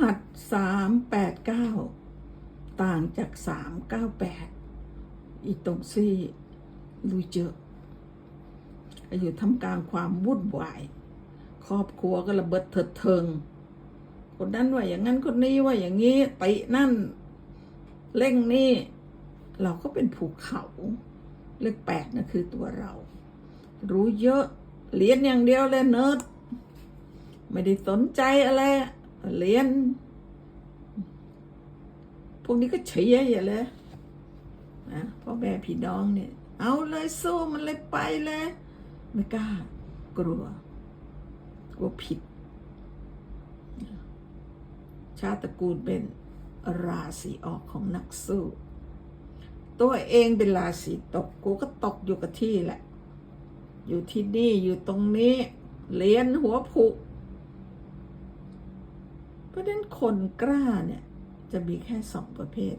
หัสสามแปดเก้าต่างจากสามเก้าแปดอีตงซี่ลุยเจออยู่ทำกลางความวุ่นวาย ครอบครัวก็ระเบิดเถิดเทิง คนนั้นว่าอย่างนั้นคนนี้ว่าอย่างนี้ตินั่นเร่งนี่ เราก็เป็นภูเขาเลขแปดนะคือตัวเรา รู้เยอะเรียนอย่างเดียวเลยเนิร์ดไม่ได้สนใจอะไร เรียน พวกนี้ก็เฉยอย่าเลยนะพ่อแม่พี่น้องเนี่ย เอาเลยสู้มันเลยไปเลย ไม่กล้า กลัว กลัวผิด ชาติตระกูลเป็นราศีออกของนักสู้ ตัวเองเป็นราศีตก กูก็ตกอยู่กับที่แหละ อยู่ที่นี่อยู่ตรงนี้เรียนหัวผุ เพราะฉะนั้นคนกล้าเนี่ยจะมีแค่สองประเภท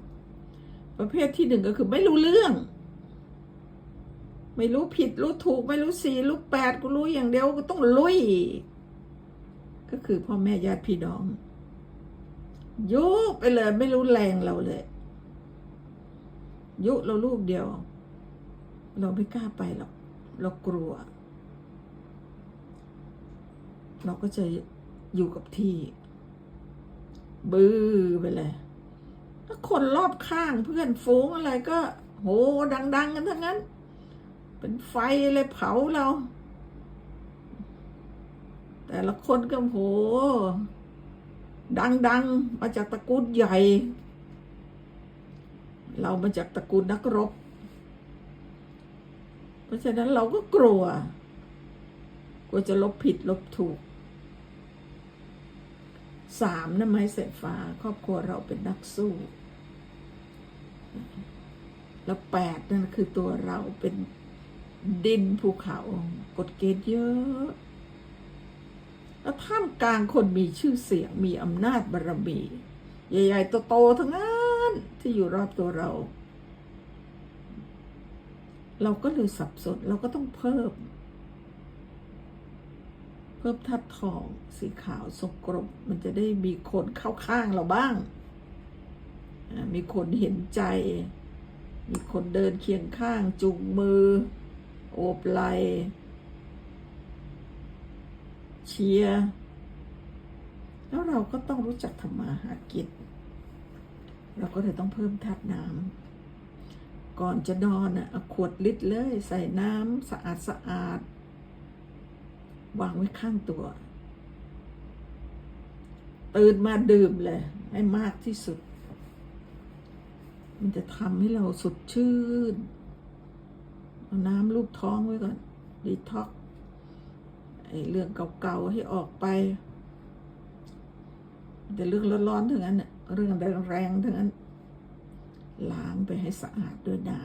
ประเภทที่หนึ่งก็คือไม่รู้เรื่อง ไม่รู้ผิดรู้ถูก ไม่รู้สี่รู้แปดกูรู้อย่างเดียวก็ต้องลุย ก็คือพ่อแม่ญาติพี่น้องยุไปเลยไม่รู้แรงเราเลย ยุเราลูกเดียว เราไม่กล้าไปหรอกเรากลัว เราก็จะอยู่กับที่ บื้อไปเลยถ้าคนรอบข้างเพื่อนฝูงอะไรก็ โหดัง ๆ กันทั้งนั้น เป็นไฟเลยเผาเรา แต่ละคนก็โห ดัง ๆ มาจากตระกูลใหญ่ เรามาจากตระกูลนักรบ เพราะฉะนั้นเราก็กลัวกลัวจะลบผิดลบถูก สามนะไม้เสฟ้า ครอบครัวเราเป็นนักสู้ แล้วแปดนั่นคือตัวเราเป็นดินภูเขากฎเกณฑ์เยอะ แล้วท่ามกลางคนมีชื่อเสียงมีอำนาจบารมี ใหญ่ๆโตๆทั้งนั้นที่อยู่รอบตัวเรา เราก็เลยสับสนเราก็ต้องเพิ่ม เพิ่มทัดทองสีขาวสกรมมันจะได้มีคนเข้าข้างเราบ้าง มีคนเห็นใจ มีคนเดินเคียงข้าง จุงมือ โอบไหลเชียร์แล้วเราก็ต้องรู้จักทำมาหากินเราก็เลยต้องเพิ่มธาตุน้ำก่อนจะนอนอะขวดลิตรเลย ใส่น้ำสะอาดสะอาด วางไว้ข้างตัว ตื่นมาดื่มเลยให้มากที่สุด มันจะทำให้เราสดชื่น เอาน้ำลูบท้องไว้ก่อน ดีท็อกไอเรื่องเก่าๆให้ออกไป แต่เรื่องร้อนๆทั้งนั้นเรื่องแรงๆทั้งนั้น ล้างไปให้สะอาดด้วยน้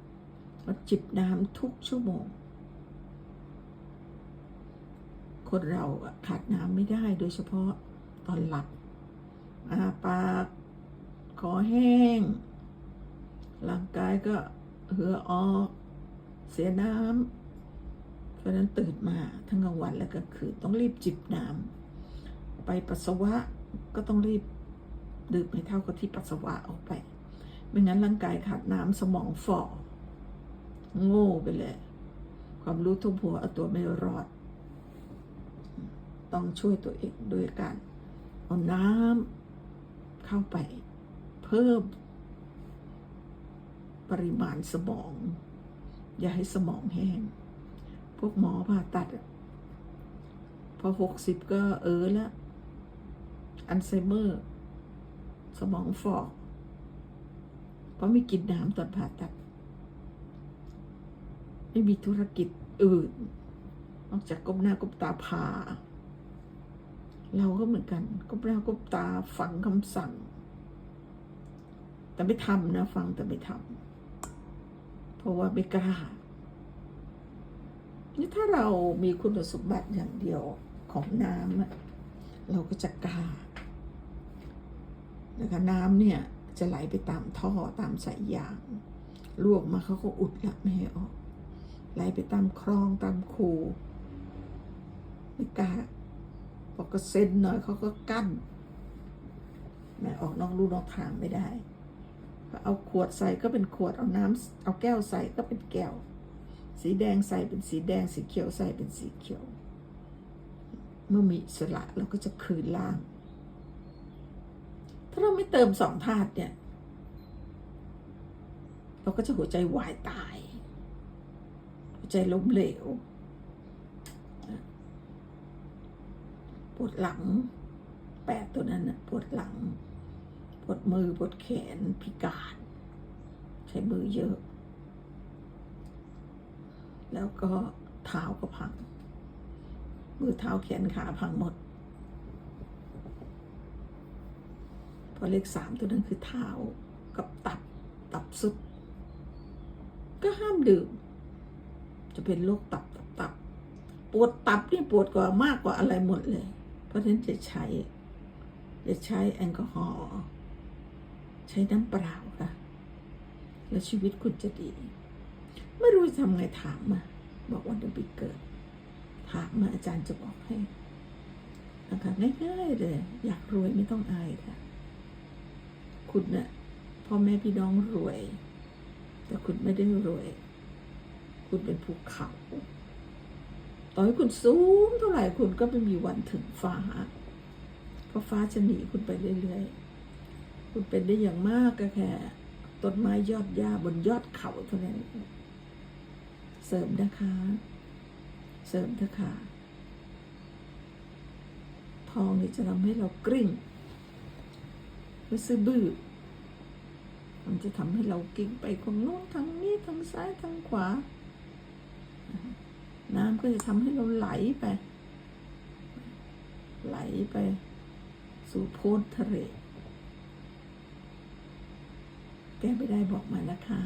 ำแล้วจิบน้ำทุกชั่วโมง คนเราขาดน้ำไม่ได้โดยเฉพาะตอนหลับอาปากคอแห้ง ร่างกายก็เหือออก เสียน้ำเพราะนั้นตื่นมาทั้งกลางวันและกลางคืนต้องรีบจิบน้ำไปปัสสาวะก็ต้องรีบดื่มให้เท่ากับที่ปัสสาวะออกไป ไม่งั้นร่างกายขาดน้ำสมองฝ่อโง่ไปเลย ความรู้ทุกหัวเอาตัวไม่รอด ต้องช่วยตัวเองด้วยการเอาน้ำเข้าไปเพิ่มปริมาณสมอง อย่าให้สมองแห้ง พวกหมอผ่าตัด พอหกสิบก็เออล้วอัลไซเมอร์ สมองฟอก เพราะไม่กินน้ำตอนผ่าตัด ไม่มีธุรกิจอื่น นอกจากก้มหน้าก้มตาผ่า เราก็เหมือนกันก้มหน้าก้มตาฟังคำสั่ง แต่ไม่ทำนะ ฟังแต่ไม่ทำเพราะว่าไม่กล้านี่ถ้าเรามีคุณสมบัติอย่างเดียวของน้ำเราก็จะกล้านะคะน้ำเนี่ยจะไหลไปตามท่อตามสายยางลวกมาเขาก็อุดละไม่ให้ออก ไหลไปตามคลองตามคูไม่กล้า พอกระเซ็นหน่อยเขาก็กั้นแม่ออกนอกลู่นอกทางไม่ได้เอาขวดใส่ก็เป็นขวดเอาน้ำเอาแก้วใส่ก็เป็นแก้ว สีแดงใส่เป็นสีแดง สีเขียวใส่เป็นสีเขียว เมื่อมีสละเราก็จะคืนล่าง ถ้าเราไม่เติมสองธาตุเนี่ย เราก็จะหัวใจวายตาย หัวใจล้มเหลว ปวดหลังแปดตัวนั้นนะปวดหลัง ปวดมือ ปวดแขนพิการ ใช้มือเยอะ แล้วก็เท้าก็พัง มือเท้าแขนขาพังหมดพราะเลขสามตัวนั้นคือเท้ากับตับตับสุด ก็ห้ามดื่ม จะเป็นโรคตับตับตับ ปวดตับนี่ปวดกว่ามากกว่าอะไรหมดเลย เพราะฉะนั้นจะใช้ จะใช้แอลกอฮอล์ใช้น้ำเปล่าค่ะ แล้วชีวิตคุณจะดี ไม่รู้ทำไงถามมา บอกวันเดือนปีเกิด ถามมาอาจารย์จะบอกให้นะคะง่ายๆเลย อยากรวยไม่ต้องอายค่ะ คุณเนะ่ะพ่อแม่พี่น้องรวย แต่คุณไม่ได้รวย คุณเป็นภูเขา ต่อให้คุณสูงเท่าไหร่คุณก็ไม่มีวันถึงฟ้า เพราะฟ้าจะหนีคุณไปเรื่อยๆ คุณเป็นได้อย่างมากก็แค่ต้นไม้ยอดหญ้าบนยอดเขาเท่านั้น เสริมนะคะ เสริมเถอะคะทองนี่จะทำให้เรากริ้งไม่ซื้อบื้อ มันจะทำให้เรากิ่งไปคนโน้นทางนี้ทางซ้ายทางขวา น้ำก็จะทำให้เราไหลไป ไหลไป สู่โพนทะเลแก้ไม่ได้บอกมานะคะ